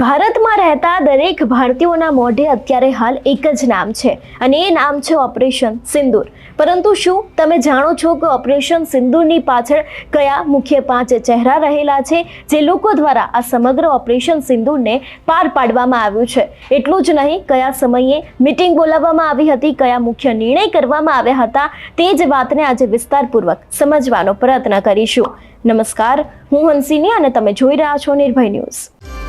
ભારતમાં રહેતા દરેક ભારતીયોના મોઢે અત્યારે હાલ એક જ નામ છે અને એ નામ છે ઓપરેશન સિંદૂર. પરંતુ શું તમે જાણો છો કે ઓપરેશન સિંદૂરની પાછળ કયા મુખ્ય પાંચ ચહેરા રહેલા છે જે લોકો દ્વારા આ સમગ્ર ઓપરેશન સિંદૂરને પાર પાડવામાં આવ્યું છે? એટલું જ નહીં, કયા સમયે મિટિંગ બોલાવવામાં આવી હતી, કયા મુખ્ય નિર્ણય કરવામાં આવ્યા હતા, તે જ વાતને આજે વિસ્તારપૂર્વક સમજવાનો પ્રયત્ન કરીશું. નમસ્કાર, હું હંસિની અને તમે જોઈ રહ્યા છો નિર્ભય ન્યૂઝ.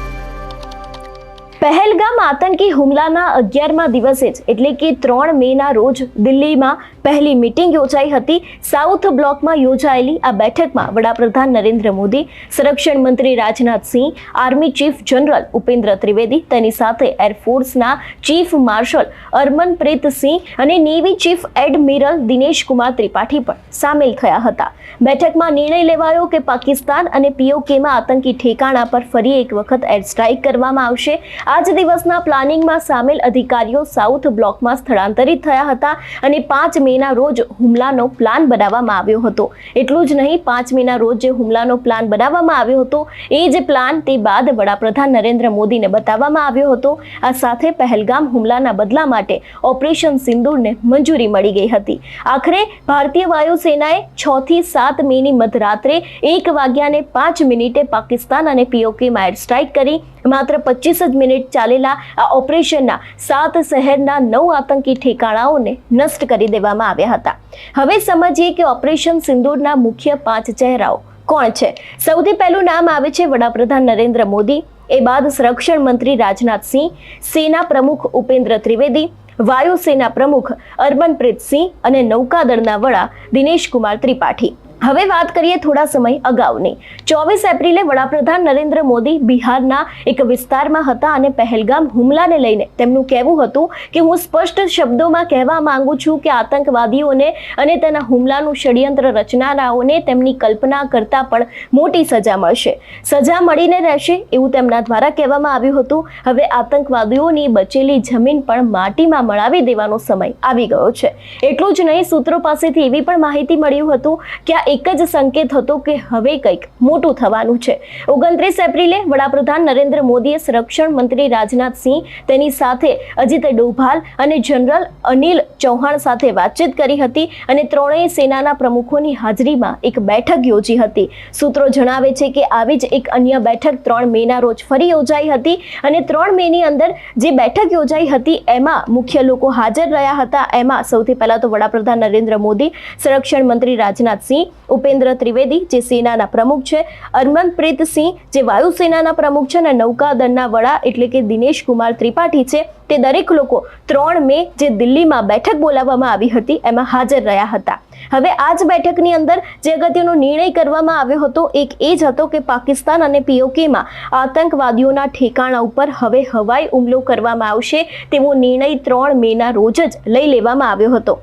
પહેલગામ આતંકી હુમલાના અગિયારમા દિવસે જ એટલે કે ત્રણ મેના રોજ દિલ્હીમાં પહેલી મિટિંગ યોજાઈ હતી. સાઉથ બ્લોકમાં યોજાયેલી આ બેઠકમાં વડાપ્રધાન નરેન્દ્ર મોદી, સંરક્ષણ મંત્રી Rajnath Singh army chief general Upendra Trivedi, તેની સાથે એરફોર્સના ચીફ માર્શલ અરમનપ્રીત સિંહ અને navy chief admiral Dinesh Kumar Tripathi પણ સામેલ થયા હતા. બેઠકમાં નિર્ણય લેવાયો કે પાકિસ્તાન અને પીઓકેમાં આતંકી ઠેકાણા પર ફરી એક વખત એર સ્ટ્રાઇક કરવામાં આવશે. આજ દિવસના પ્લાનિંગમાં સામેલ અધિકારીઓ સાઉથ બ્લોકમાં સ્થળાંતરિત થયા હતા અને પાંચ મેના રોજ હુમલાનો પ્લાન બનાવવામાં આવ્યો હતો. એટલું જ નહીં પાંચ મેના રોજ જે હુમલાનો પ્લાન બનાવવામાં આવ્યો હતો, એ જ પ્લાન તે બાદ વડાપ્રધાન નરેન્દ્ર મોદીને બતાવવામાં આવ્યો હતો. આ સાથે પહેલગામ હુમલાના બદલા માટે ઓપરેશન સિંદૂરને મંજૂરી મળી ગઈ હતી. આખરે ભારતીય વાયુસેનાએ છ થી સાત મેની મધરાત્રે એક વાગ્યાને પાંચ મિનિટે પાકિસ્તાન અને પીઓકેમાં એર સ્ટ્રાઇક કરી. માત્ર પચીસ જ મિનિટ ચાલેલા આ ઓપરેશનના સાત શહેરના નવ આતંકી ઠેકાણાઓને નષ્ટ કરી દેવામાં આવ્યા હતા. હવે સમજીએ કે ઓપરેશન સિંદૂરના મુખ્ય પાંચ ચહેરાઓ કોણ છે? સૌથી પહેલું નામ આવે છે વડાપ્રધાન નરેન્દ્ર મોદી, એ બાદ સંરક્ષણ મંત્રી રાજનાથ સિંહ, સેના પ્રમુખ ઉપેન્દ્ર ત્રિવેદી, વાયુસેના પ્રમુખ અરમનપ્રીત સિંહ અને નૌકાદળના વડા દિનેશ કુમાર ત્રિપાઠી. હવે વાત કરીએ થોડા સમય અગાઉની. ચોવીસ એપ્રિલે વડાપ્રધાન નરેન્દ્ર મોદી બિહારના એક વિસ્તારમાં હતા અને પહેલગામ હુમલાને લઈને તેમનું કહેવું હતું કે હું સ્પષ્ટ શબ્દોમાં કહેવા માંગુ છું કે આતંકવાદીઓને અને તેના હુમલાનું ષડયંત્ર રચનારાઓને તેમની કલ્પના કરતાં પણ મોટી સજા મળશે. સજા મળીને રહેશે એવું તેમના દ્વારા કહેવામાં આવ્યું હતું. હવે આતંકવાદીઓની બચેલી જમીન પણ માટીમાં મળાવી દેવાનો સમય આવી ગયો છે. એટલું જ નહીં, સૂત્રો પાસેથી એવી પણ માહિતી મળ્યું હતું કે આ એક જ સંકેત હતો કે હવે કંઈક મોટું થવાનું છે. ઓગણત્રીસ એપ્રિલે વડાપ્રધાન નરેન્દ્ર મોદીએ સંરક્ષણ મંત્રી રાજનાથ સિંહ તેની સાથે અજીત ડોભાલ અને જનરલ અનિલ ચૌહાણ સાથે વાતચીત કરી હતી અને ત્રણેય સેનાના પ્રમુખોની હાજરીમાં એક બેઠક યોજી હતી. સૂત્રો જણાવે છે કે આવી જ એક અન્ય બેઠક ત્રણ મેના રોજ ફરી યોજાઈ હતી અને ત્રણ મેની અંદર જે બેઠક યોજાઈ હતી એમાં મુખ્ય લોકો હાજર રહ્યા હતા. એમાં સૌથી પહેલા તો વડાપ્રધાન નરેન્દ્ર મોદી, સંરક્ષણ મંત્રી રાજનાથ સિંહ ઉપેન્દ્ર ત્રિવેદી, જે સેનાના પ્રમુખ છે અરમનપ્રીત સિંહ, જે વાયુસેનાના પ્રમુખ છે અને નૌકાદળના વડા એટલે કે દિનેશ કુમાર ત્રિપાઠી છે, તે દરેક લોકો ત્રણ મે જે દિલ્હીમાં બેઠક બોલાવવામાં આવી હતી, એમાં હાજર રહ્યા હતા. હવે આ જ બેઠકની અંદર જે અગત્યનો નિર્ણય કરવામાં આવ્યો હતો, એક એ જ હતો કે પાકિસ્તાન અને પીઓકેમાં આતંકવાદીઓના ઠેકાણા ઉપર હવે હવાઈ હુમલો કરવામાં આવશે, તેવો નિર્ણય ત્રણ મેના રોજ જ લઈ લેવામાં આવ્યો હતો.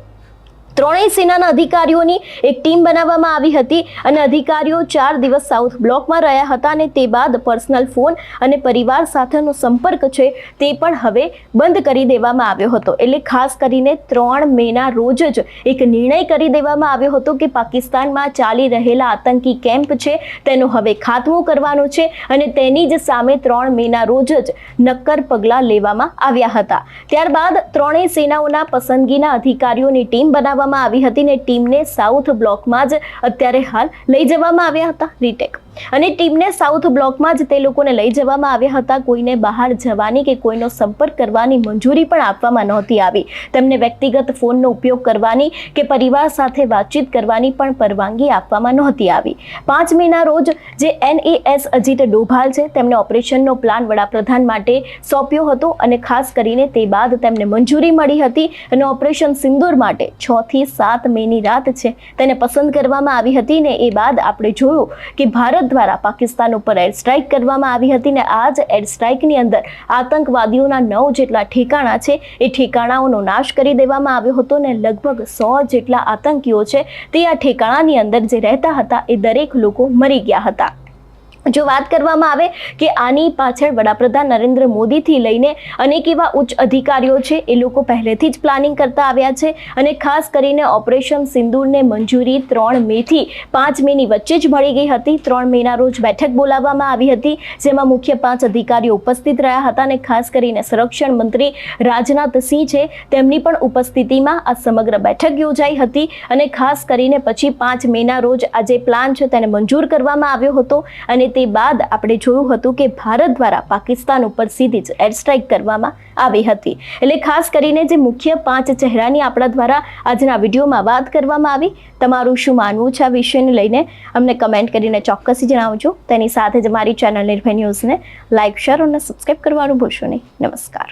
ત્રણેય સેનાના અધિકારીઓની એક ટીમ બનાવવામાં આવી હતી અને અધિકારીઓ ચાર દિવસ સાઉથ બ્લોકમાં રહ્યા હતા અને તે બાદ પર્સનલ ફોન અને પરિવાર સાથેનો સંપર્ક છે તે પણ હવે બંધ કરી દેવામાં આવ્યો હતો. એટલે ખાસ કરીને ત્રણ મેના રોજ જ એક નિર્ણય કરી દેવામાં આવ્યો હતો કે પાકિસ્તાનમાં ચાલી રહેલા આતંકી કેમ્પ છે તેનો હવે ખાતમો કરવાનો છે અને તેની જ સામે ત્રણ મેના રોજ જ નક્કર પગલાં લેવામાં આવ્યા હતા. ત્યારબાદ ત્રણેય સેનાઓના પસંદગીના અધિકારીઓની ટીમ બનાવવામાં આવી હતી ને ટીમને સાઉથ બ્લોકમાં જ અત્યારે હાલ લઈ જવામાં આવ્યા હતા રીટેક. અને ટીમને સાઉથ બ્લોકમાં જ તે લોકોને લઈ જવામાં આવ્યા હતા. કોઈને બહાર જવાની કે કોઈનો સંપર્ક કરવાની મંજૂરી પણ આપવામાં નહોતી આવી. તેમને વ્યક્તિગત ફોનનો ઉપયોગ કરવાની કે પરિવાર સાથે વાતચીત કરવાની પણ પરવાનગી આપવામાં નહોતી આવી. પાંચ મેના રોજ જે એનએએસ અજીત ડોભાલ છે, તેમને ઓપરેશનનો પ્લાન વડાપ્રધાન માટે સોંપ્યો હતો અને ખાસ કરીને તે બાદ તેમને મંજૂરી મળી હતી અને ઓપરેશન સિંદૂર માટે છ થી સાત મેની રાત છે. તેને પસંદ કરવામાં આવી હતી ને એ બાદ આપણે જોયું કે ભારત દ્વારા પાકિસ્તાન ઉપર એર સ્ટ્રાઇક કરવામાં આવી હતી ને આ જ એર સ્ટ્રાઇકની અંદર આતંકવાદીઓના નવ જેટલા ઠેકાણા છે, એ ઠેકાણાઓનો નાશ કરી દેવામાં આવ્યો હતો ને લગભગ સો જેટલા આતંકીઓ છે તે આ ઠેકાણાની અંદર જે રહેતા હતા એ દરેક લોકો મરી ગયા હતા. જો વાત કરવામાં આવે કે આની પાછળ વડાપ્રધાન નરેન્દ્ર મોદીથી લઈને અનેક એવા ઉચ્ચ અધિકારીઓ છે, એ લોકો પહેલેથી જ પ્લાનિંગ કરતા આવ્યા છે અને ખાસ કરીને ઓપરેશન સિંદૂરને મંજૂરી ત્રણ મેથી પાંચ મેની વચ્ચે જ મળી ગઈ હતી. ત્રણ મેના રોજ બેઠક બોલાવવામાં આવી હતી, જેમાં મુખ્ય પાંચ અધિકારીઓ ઉપસ્થિત રહ્યા હતા અને ખાસ કરીને સંરક્ષણ મંત્રી રાજનાથ સિંહ છે, તેમની પણ ઉપસ્થિતિમાં આ સમગ્ર બેઠક યોજાઈ હતી અને ખાસ કરીને પછી પાંચ મેના રોજ આ જે પ્લાન છે, તેને મંજૂર કરવામાં આવ્યો હતો અને તે બાદ આપણે જોયું હતું કે ભારત દ્વારા પાકિસ્તાન ઉપર સીધી જ એર સ્ટ્રાઇક કરવામાં આવી હતી. એટલે ખાસ કરીને જે મુખ્ય પાંચ ચહેરાની આપણા દ્વારા આજના વિડીયોમાં વાત કરવામાં આવી, તમારું શું માનવું છે આ વિષયને લઈને? અમને કમેન્ટ કરીને ચોક્કસ જણાવજો. તેની સાથે જ મારી ચેનલ નિર્ભય ન્યૂઝને લાઇક શેર અને સબસ્ક્રાઇબ કરવાનું ભૂલશો નહીં. નમસ્કાર.